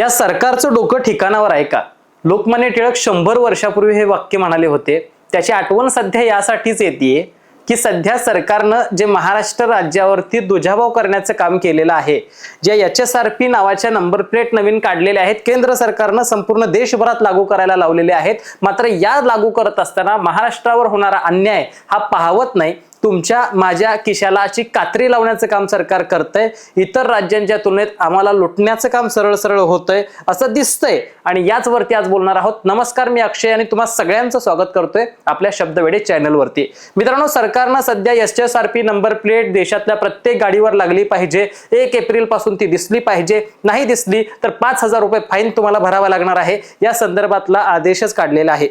या सरकारचं डोकं ठिकाणावर आहे का? लोकमान्य टिळक शंभर वर्षापूर्वी हे वाक्य म्हणाले होते. त्याची आठवण सध्या यासाठीच येते की सध्या सरकारनं जे महाराष्ट्र राज्यावरती दुजाभाव करण्याचं काम केलेलं आहे ज्या एच एस आर पी नावाच्या नंबर प्लेट नवीन काढलेल्या आहेत केंद्र सरकारनं संपूर्ण देशभरात लागू करायला लावलेले आहेत. मात्र या लागू करत असताना महाराष्ट्रावर होणारा अन्याय हा पाहवत नाही. तुमच्या माझ्या खिशाला अशी कात्री लावण्याचं काम सरकार करतंय. इतर राज्यांच्या तुलनेत आम्हाला लुटण्याचं काम सरळ सरळ होतंय असं दिसतंय. आणि याच वरती आज बोलणार आहोत. नमस्कार मी अक्षय आणि तुम्हा सगळ्यांचं स्वागत करतोय आपल्या शब्दवेडे चॅनलवरती. मित्रांनो सरकारनं सध्या S S R P number plate देशातल्या प्रत्येक गाडीवर लागली पाहिजे. एक एप्रिलपासून ती दिसली पाहिजे. नाही दिसली तर पाच हजार रुपये फाईन तुम्हाला भरावा लागणार आहे. या संदर्भातला आदेशच काढलेला आहे.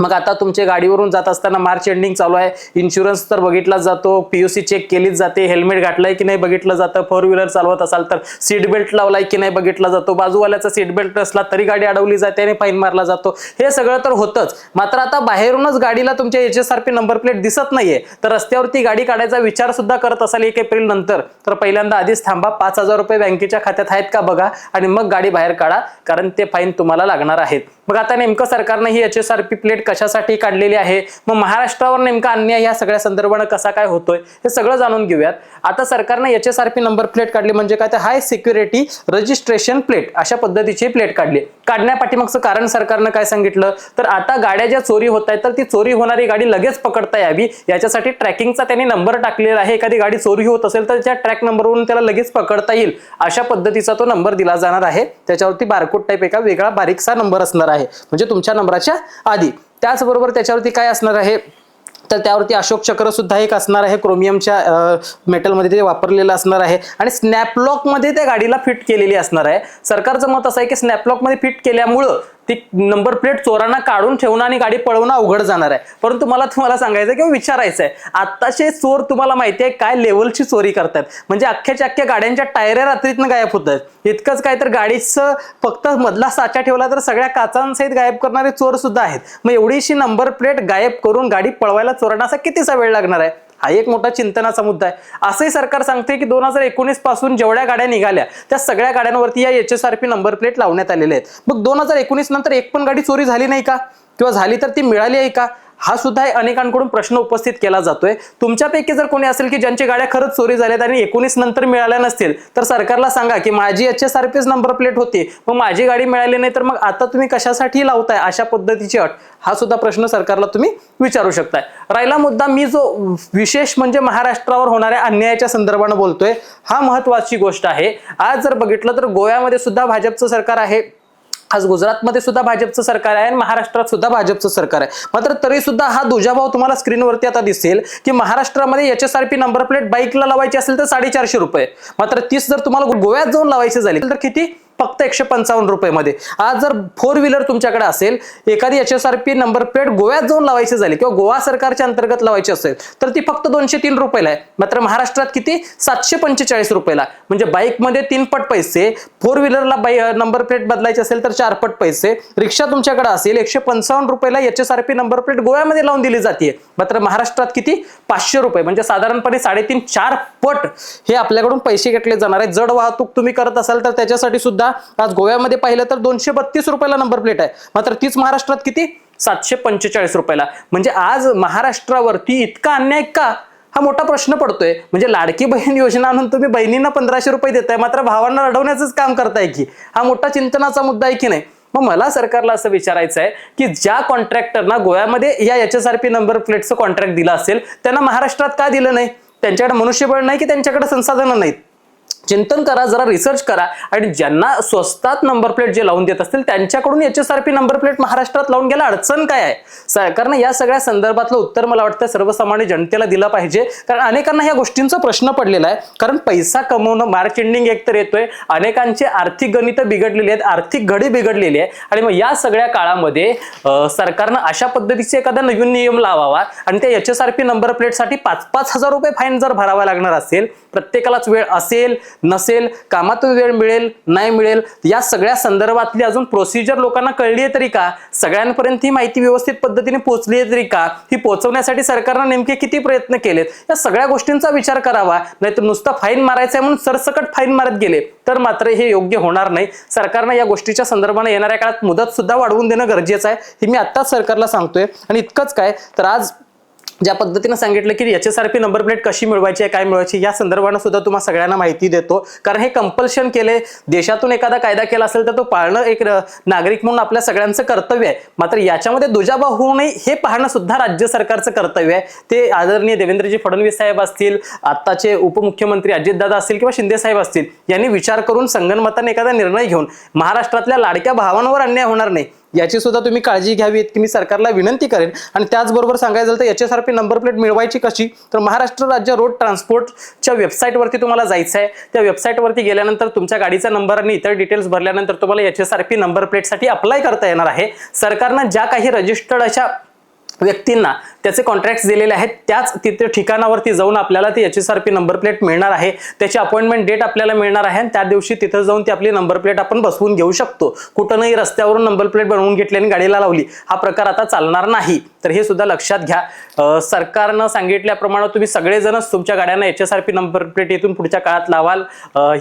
मग आता तुमच्या गाडीवरून जात असताना मार्च एंडिंग चालू आहे. इन्शुरन्स तर बघितलाच जातो. पीयूसी चेक केलीच जाते. हेल्मेट घातलाय की नाही बघितलं जातं. फोर व्हीलर चालवत असाल तर सीट बेल्ट लावलाय की नाही बघितला जातो. बाजूवाल्याचा सीट बेल्ट नसला तरी गाडी अडवली जाते आणि फाईन मारला जातो. हे सगळं तर होतंच. मात्र आता बाहेरूनच गाडीला तुमच्या H S R P number plate दिसत नाहीये. तर रस्त्यावरती गाडी काढायचा विचार सुद्धा करत असाल एक एप्रिल नंतर. तर पहिल्यांदा आधीच थांबा. पाच हजार रुपये बँकेच्या खात्यात आहेत का बघा. आणि मग गाडी बाहेर काढा. कारण ते फाईन तुम्हाला लागणार आहेत. मग आता नेमकं सरकारनं ही H S R P plate कशासाठी काढलेली आहे? मग महाराष्ट्रावर नेमका अन्याय या सगळ्या संदर्भानं कसा काय होतोय? हे सगळं जाणून घेऊयात. आता सरकारनं H S R P number plate काढली म्हणजे काय? तर हाय सिक्युरिटी रजिस्ट्रेशन प्लेट अशा पद्धतीची प्लेट काढली. काढण्यापाठीमागचं कारण सरकारनं काय सांगितलं? तर आता गाड्या ज्या चोरी होत आहेत तर ती चोरी होणारी गाडी लगेच पकडता यावी. याच्यासाठी ट्रॅकिंगचा त्यांनी नंबर टाकलेला आहे. एखादी गाडी चोरी होत असेल तर त्या ट्रॅक नंबरवरून त्याला लगेच पकडता येईल. अशा पद्धतीचा तो नंबर दिला जाणार आहे. त्याच्यावरती बारकोड टाईप एका वेगळा बारीकसा नंबर असणार आहे. म्हणजे तुमच्या नंबराच्या आधी. त्याचबरोबर त्याच्यावरती काय असणार आहे? तर त्यावरती अशोक चक्र सुद्धा एक असणार आहे. क्रोमियमच्या मेटलमध्ये ते वापरलेलं असणार आहे. आणि स्नॅपलॉकमध्ये त्या गाडीला फिट केलेली असणार आहे. सरकारचं मत असं आहे की स्नॅपलॉकमध्ये फिट केल्यामुळं ती नंबर प्लेट चोरांना काढून ठेवणं आणि गाडी पळवणं अवघड जाणार आहे. परंतु मला तुम्हाला सांगायचं किंवा विचारायचं आहे आत्ताचे चोर तुम्हाला माहिती आहे काय लेवलची चोरी करतात. म्हणजे अख्ख्याच्या अख्ख्या गाड्यांच्या टायऱ्या रात्रीतनं गायब होत आहेत. इतकंच काय तर गाडीचं फक्त मधला साचा ठेवला तर सगळ्या काचांसहित गायब करणारे चोर सुद्धा आहेत. मग एवढीशी नंबर प्लेट गायब करून गाडी पळवायला चोरांना असा कितीचा वेळ लागणार आहे? हा एक मोठा चिंतनाचा मुद्दा आहे. असंही सरकार सांगते की दोन हजार एकोणीसपासून जेवढ्या गाड्या निघाल्या त्या सगळ्या गाड्यांवरती या H S R P number plate लावण्यात आलेले आहेत. मग दोन हजार एकोणीस नंतर एक पण गाडी चोरी झाली नाही का? किंवा झाली तर ती मिळाली आहे का? हा सुद्धा अनेकांकडून प्रश्न उपस्थित केला जातोय. तुमच्यापैकी जर कोणी असेल की ज्यांच्या गाड्या खरंच चोरी झाल्यात आणि एकोणीस नंतर मिळाल्या नसतील तर सरकारला सांगा की माझी H S R P number plate होती मग माझी गाडी मिळाली नाही तर मग आता तुम्ही कशासाठी लावताय अशा पद्धतीची अट? हा सुद्धा प्रश्न सरकारला तुम्ही विचारू शकताय. राहिला मुद्दा मी जो विशेष म्हणजे महाराष्ट्रावर होणाऱ्या अन्यायाच्या संदर्भानं बोलतोय हा महत्वाची गोष्ट आहे. आज जर बघितलं तर गोव्यामध्ये सुद्धा भाजपचं सरकार आहे. आज गुजरातमध्ये सुद्धा भाजपचं सरकार आहे आणि महाराष्ट्रात सुद्धा भाजपचं सरकार आहे. मात्र तरी सुद्धा हा दुजाभाव तुम्हाला स्क्रीनवरती आता दिसेल की महाराष्ट्रामध्ये H S R P number plate बाईकला लावायची असेल तर साडेचारशे रुपये. मात्र तीच जर तुम्हाला गोव्यात जाऊन लावायची झाली तर किती? फक्त एकशे पंचावन्न रुपयेमध्ये. आज जर फोर व्हीलर तुमच्याकडे असेल एखादी H S R P number plate गोव्यात जाऊन लावायची झाली किंवा गोवा सरकारच्या अंतर्गत लावायची असेल तर ती फक्त दोनशे तीन रुपयाला आहे. मात्र महाराष्ट्रात किती? सातशे पंचेचाळीस रुपयाला. म्हणजे बाईकमध्ये तीन पट पैसे फोर व्हीलरला बाई नंबर प्लेट बदलायची असेल तर चार पट पैसे. रिक्षा तुमच्याकडे असेल एकशे पंचावन्न रुपयाला H S R P number plate गोव्यामध्ये लावून दिली जाते मात्र महाराष्ट्रात किती? पाचशे रुपये. म्हणजे साधारणपणे साडेतीन चार पट हे आपल्याकडून पैसे घेतले जाणार आहे जड वाहतूक तुम्ही करत असाल तर त्याच्यासाठी सुद्धा आज गोव्यामध्ये पाहिलं तर दोनशे बत्तीस रुपयाला नंबर प्लेट आहे. मात्र तीच महाराष्ट्रात किती? सातशे पंचेचाळीस रुपयाला. म्हणजे आज महाराष्ट्रावरती इतका अन्याय का? हा मोठा प्रश्न पडतोय. म्हणजे लाडकी बहीण योजना आणून तुम्ही बहिणींना पंधराशे रुपये देताय मात्र भावांना रडवण्याचंच काम करताय की. हा मोठा चिंतनाचा मुद्दा आहे की नाही? मग मला सरकारला असं विचारायचं आहे की ज्या कॉन्ट्रॅक्टरना गोव्यामध्ये या H S R P number प्लेटचं contract दिलं असेल त्यांना महाराष्ट्रात का दिलं नाही? त्यांच्याकडे मनुष्यबळ नाही की त्यांच्याकडे संसाधनं नाहीत? चिंतन करा जरा रिसर्च करा. आणि ज्यांना स्वस्तात नंबर प्लेट जे लावून देत असतील त्यांच्याकडून H S R P number plate महाराष्ट्रात लावून गेला अडचण काय आहे? सरकारनं या सगळ्या संदर्भातलं उत्तर मला वाटतं सर्वसामान्य जनतेला दिलं पाहिजे. कारण अनेकांना ह्या गोष्टींचा प्रश्न पडलेला आहे. कारण पैसा कमवणं मार्क एंडिंग एक तर येतोय. अनेकांचे आर्थिक गणित बिघडलेली आहेत आर्थिक घडी बिघडलेली आहे. आणि मग या सगळ्या काळामध्ये सरकारनं अशा पद्धतीचे एखादा नवीन नियम लावावा आणि त्या H S R P number प्लेटसाठी पाच पाच हजार रुपये फाईन जर भरावा लागणार असेल प्रत्येकालाच वेळ असेल नसेल कामात वेळ मिळेल नाही मिळेल या सगळ्या संदर्भातली अजून प्रोसिजर लोकांना कळली आहे तरी का? सगळ्यांपर्यंत ही माहिती व्यवस्थित पद्धतीने पोहोचली आहे तरी का? ही पोहोचवण्यासाठी सरकारनं नेमके किती प्रयत्न केलेत? या सगळ्या गोष्टींचा विचार करावा नाहीतर नुसतं फाईन मारायचं आहे म्हणून सरसकट फाईन मारत गेले. तर मात्र हे योग्य होणार नाही. सरकारनं या गोष्टीच्या संदर्भाने येणाऱ्या काळात मुदत सुद्धा वाढवून देणं गरजेचं आहे. हे मी आत्ताच सरकारला सांगतोय. आणि इतकंच काय तर आज ज्या पद्धतीनं सांगितलं की H S R P number plate कशी मिळवायची आहे काय मिळवायची या संदर्भानं सुद्धा तुम्हाला सगळ्यांना माहिती देतो. कारण हे कंपल्शन केले देशातून एखादा कायदा केला असेल तर तो पाळणं एक नागरिक म्हणून आपल्या सगळ्यांचं कर्तव्य आहे. मात्र याच्यामध्ये दुजाबा होऊ नये हे पाहणं सुद्धा राज्य सरकारचं कर्तव्य आहे. ते आदरणीय देवेंद्रजी फडणवीस साहेब असतील आत्ताचे उपमुख्यमंत्री अजितदादा असतील किंवा शिंदे साहेब असतील यांनी विचार करून संगणमताने एखादा निर्णय घेऊन महाराष्ट्रातल्या लाडक्या भावांवर अन्याय होणार नाही. याची सुद्धा तुम्ही काळजी घ्यावी की मी सरकारला विनंती करेन. आणि त्याचबरोबर सांगायचं झालं तर H S R P number plate मिळवायची कशी? तर महाराष्ट्र राज्य रोड ट्रान्सपोर्टच्या वेबसाईटवरती तुम्हाला जायचं आहे. त्या वेबसाईटवरती गेल्यानंतर तुमच्या गाडीचा नंबर आणि इतर डिटेल्स भरल्यानंतर तुम्हाला H S R P number प्लेटसाठी अप्लाय करता येणार आहे. सरकारनं ज्या काही रजिस्टर्ड अशा व्यक्तींना त्याचे कॉन्ट्रॅक्ट दिलेले आहेत त्याच तिथे ठिकाणावरती जाऊन आपल्याला ती H S R P number plate मिळणार आहे. त्याची अपॉइंटमेंट डेट आपल्याला मिळणार आहे आणि त्या दिवशी तिथं जाऊन ती आपली नंबर प्लेट आपण बसवून घेऊ शकतो. कुठूनही रस्त्यावरून नंबर प्लेट बनवून घेतली आणि गाडीला लावली हा प्रकार आता चालणार नाही. तर हे सुद्धा लक्षात घ्या. सरकारनं सांगितल्याप्रमाणे तुम्ही सगळेजणच तुमच्या गाड्यांना H S R P number plate इथून पुढच्या काळात लावाल.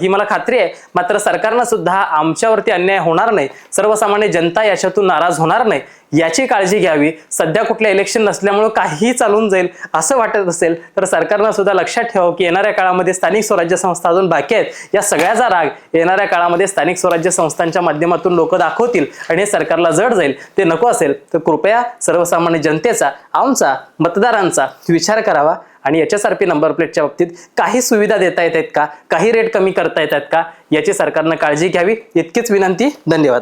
ही मला खात्री आहे. मात्र सरकारनं सुद्धा आमच्यावरती अन्याय होणार नाही. सर्वसामान्य जनता याच्यातून नाराज होणार नाही. याची काळजी घ्यावी. सध्या कुठले इलेक्शन नसल्यामुळं काहीही चालून जाईल असं वाटत असेल तर सरकारनं सुद्धा लक्षात ठेवावं की येणाऱ्या काळामध्ये स्थानिक स्वराज्य संस्था अजून बाकी आहेत. या सगळ्याचा राग येणाऱ्या काळामध्ये स्थानिक स्वराज्य संस्थांच्या माध्यमातून लोक दाखवतील आणि हे सरकारला जड जाईल. ते नको असेल तर कृपया सर्वसामान्य जनतेचा आमचा मतदारांचा विचार करावा आणि H S R P number प्लेटच्या बाबतीत काही सुविधा देता येत आहेत का? काही रेट कमी करता येतात का? याची सरकारनं काळजी घ्यावी. इतकीच विनंती. धन्यवाद.